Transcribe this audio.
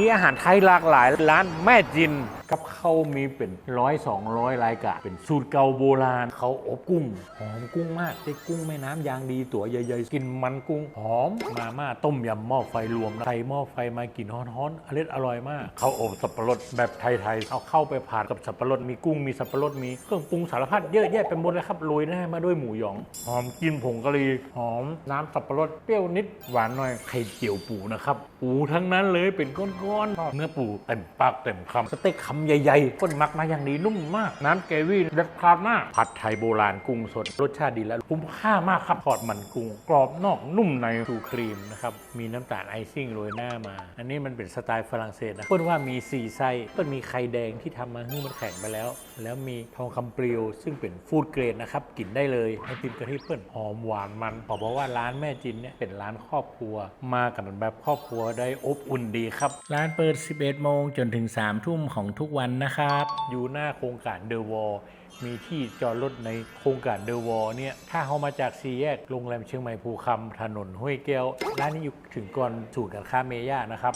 มีอาหารไทยหลากหลายร้านแม่จิน กับเขามีเป็นร้อยสองร้อยรายกะเป็นสูตรเก่าโบราณเขาอบกุ้งหอมกุ้งมากได้กุ้งแม่น้ำยางดีตัวใหญ่ๆกินมันกุ้งหอมมาม่าต้มยำหม้อไฟรวมไข่หม้อไฟมากินฮ้อนๆอร่อยอร่อยมากเขาอบสับปะรดแบบไทยๆเอาเข้าไปผัดกับสับปะรดมีกุ้งมีสับปะรดมีเครื่องปรุงสารพัดเยอะแยะไปหมดเลยครับโรยหน้ามาด้วยหมูหยอง หอมกินผงกะหรี่หอมน้ำสับปะรดเปรี้ยวนิดหวานหน่อยไข่เจียวปูนะครับปูทั้งนั้นเลยเป็นก้อนๆเนื้อปูเต็มปากเต็มคำสเต็กคำใหญ่ๆคนมักมาอย่างดีนุ่มมาก น้ำเกวี่เด็ดขาดมากผัดไทยโบราณกุ้งสด รสชาติดีและคุ้มค่ามากครับทอดมันกุ้ง กรอบนอกนุ่มในชูครีมนะครับมีน้ำตาลไอซิ่งโรยหน้ามา อันนี้มันเป็นสไตล์ฝรั่งเศสนะเพิ่นว่ามีสี่ไส้เพิ่นมีไข่แดงที่ทำมาให้มันแข็งไปแล้ว แล้วมีทองคำเปรียวซึ่งเป็นฟู้ดเกรดนะครับกินได้เลยไอติมกะทิเปิ้ลหอมหวานมันขอบอกว่าร้านแม่จินเนี่ยเป็นร้านครอบครัว มากันแบบครอบครัวได้อบอุ่นดีครับ ร้านเปิด 11 โมงจนถึง 3 ทุ่มของทุกวันนะครับ อยู่หน้าโครงการเดอะวอลมีที่จอดรถในโครงการเดอะวอลเนี่ยถ้าเขามาจากซีแยกโรงแรมเชียงใหม่ภูคำถนนห้วยแก้วร้านนี้อยู่ถึงก่อนสูตรการค้าเมย่านะครับ